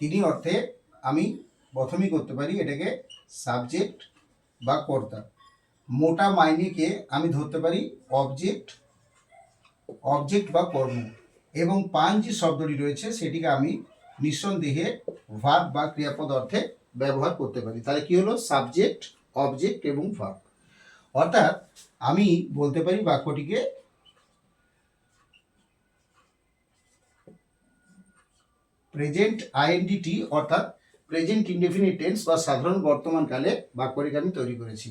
তিনি অর্থে আমি প্রথমেই করতে পারি এটাকে সাবজেক্ট বা কর্তা। মোটা মাইনেকে আমি ধরতে পারি অবজেক্ট অবজেক্ট বা কর্ম। এবং পান যে শব্দটি রয়েছে সেটিকে আমি নিঃসন্দেহে ভাব বা ক্রিয়াপদ অর্থে ব্যবহার করতে পারি। তাহলে কি হলো? সাবজেক্ট অবজেক্ট এবং ভার্ব অর্থাৎ আমি বলতে পারি বাক্যটিকে প্রেজেন্ট আইএনডিটি অর্থাৎ প্রেজেন্ট ইনডেফিনিট টেন্স বা সাধারণ বর্তমানকালে বাক্যটিকে আমি তৈরি করেছি।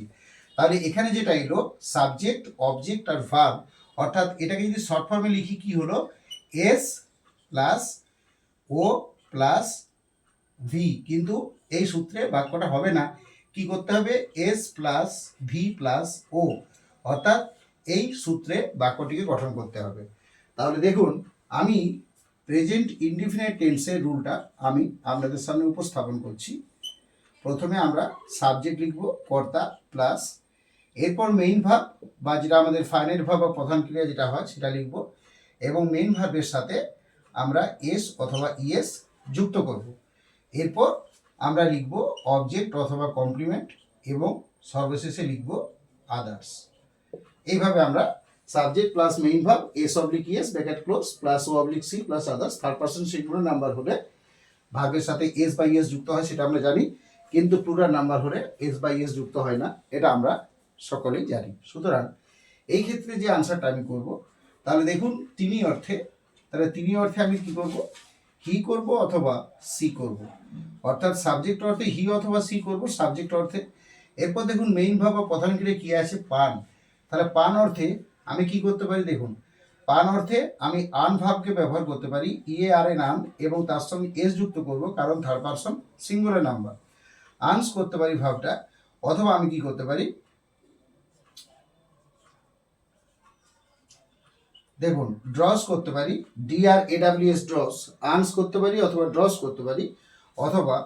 তাহলে এখানে যেটা এলো সাবজেক্ট অবজেক্ট আর ভার্ব অর্থাৎ এটাকে যদি শর্ট ফর্মে লিখি কি হলো? S plus O plus V কিন্তু এই সূত্রে বাক্যটা হবে না। কি করতে হবে? S plus V plus O অর্থাৎ এই সূত্রে বাক্যটিকে গঠন করতে হবে। তাহলে দেখুন, আমি প্রেজেন্ট ইনডিফিনাইট টেন্সের রুলটা আমি আপনাদের সামনে উপস্থাপন করছি। প্রথমে আমরা সাবজেক্ট লিখব কর্তা প্লাস এরপর মেইন ভাব বা যেটা আমাদের ফাইনাল ভাব বা প্রধান ক্রিয়া যেটা হয়, সেটা লিখব। এবং মেইন ভাবের সাথে আমরা এস অথবা ইএস যুক্ত করব। এরপর আমরা লিখব অবজেক্ট অথবা কমপ্লিমেন্ট এবং সর্বশেষে লিখব আদার্স এইভাবে আমরা সাবজেক্ট প্লাস মেইন ভাব S oblique ES bracket close plus O oblique C plus others third person singular number হলে ভার্বের সাথে এস বাই এস যুক্ত হয়, সেটা আমরা জানি, কিন্তু প্লুরাল নাম্বার হলে এস বাই এস যুক্ত হয় না, এটা আমরা সকলেই জানি। সুতরাং এই ক্ষেত্রে যে আনসারটা আমি করব, তাহলে দেখুন তিনি অর্থে, তাহলে তিনি অর্থে আমি কি করব? হি করব অথবা সি করব। অর্থাৎ সাবজেক্ট অর্থে হি অথবা সি করব সাবজেক্ট অর্থে। এরপর দেখুন মেইন ভাব বা প্রধান ক্রিয়া কি আছে? পান। তাহলে পান অর্থে আমি কি করতে পারি দেখুন, পান অর্থে আমি আন ভাবকে ব্যবহার করতে পারি ইএ আর এন আন এবং তার সঙ্গে এস যুক্ত করব, কারণ থার্ড পারসন সিঙ্গুলার নাম্বার আনস করতে পারি ভাবটা, অথবা আমি কি করতে পারি, দেখুন ড্রস করতে পারি ডিআর এডাব্লিউএস ড্রস আনস করতে পারি অথবা ড্রস করতে পারি, অথবা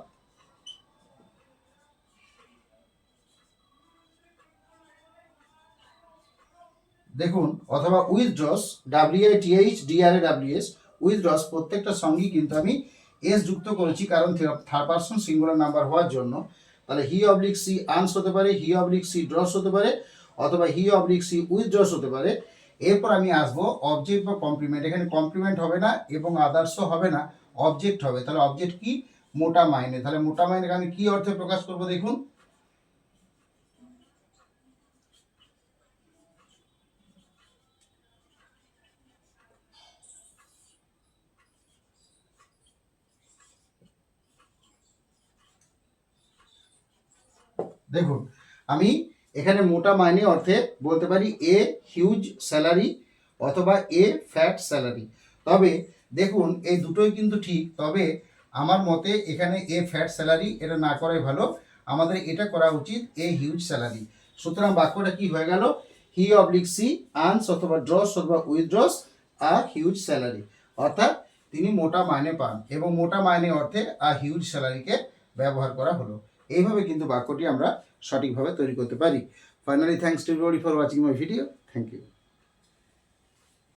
দেখুন, অথবা withdraws W TH DR A WS withdraws প্রত্যেকটা সঙ্গেই কিন্তু আমি এস যুক্ত করেছি কারণ থার্ড পার্সন সিঙ্গুলার নাম্বার হওয়ার জন্য। তাহলে হি অবলিক সি আনস হতে পারে হি অবলিক সি ড্রস হতে পারে, অথবা he oblique she withdraws হতে পারে। এরপর আমি আসব অবজেক্ট বা কমপ্লিমেন্ট এখানে কমপ্লিমেন্ট হবে না এবং আদার্সও হবে না অবজেক্ট হবে। তাহলে অবজেক্ট কি? মোটা মাইনে। তাহলে মোটা মাইনে আমি কি অর্থে প্রকাশ করব দেখুন? দেখুন, আমি এখানে মোটা মাইনে অর্থে বলতে পারি এ হিউজ স্যালারি অথবা এ ফ্যাট স্যালারি তবে দেখুন, এই দুটোই কিন্তু ঠিক, তবে আমার মতে এখানে এ ফ্যাট স্যালারি এটা না করাই ভালো। আমাদের এটা করা উচিত এ হিউজ স্যালারি সুতরাং বাক্যটা কি হয়ে গেল? হি অবলিক সি আনস অথবা ড্রস অথবা উইথড্রস আ হিউজ স্যালারি অর্থাৎ তিনি মোটা মাইনে পান এবং মোটা মাইনে অর্থে আ হিউজ স্যালারিকে ব্যবহার করা হলো। এইভাবে কিন্তু বাক্যটি আমরা সঠিকভাবে তৈরি করতে পারি। Finally thanks to for watching my video thank you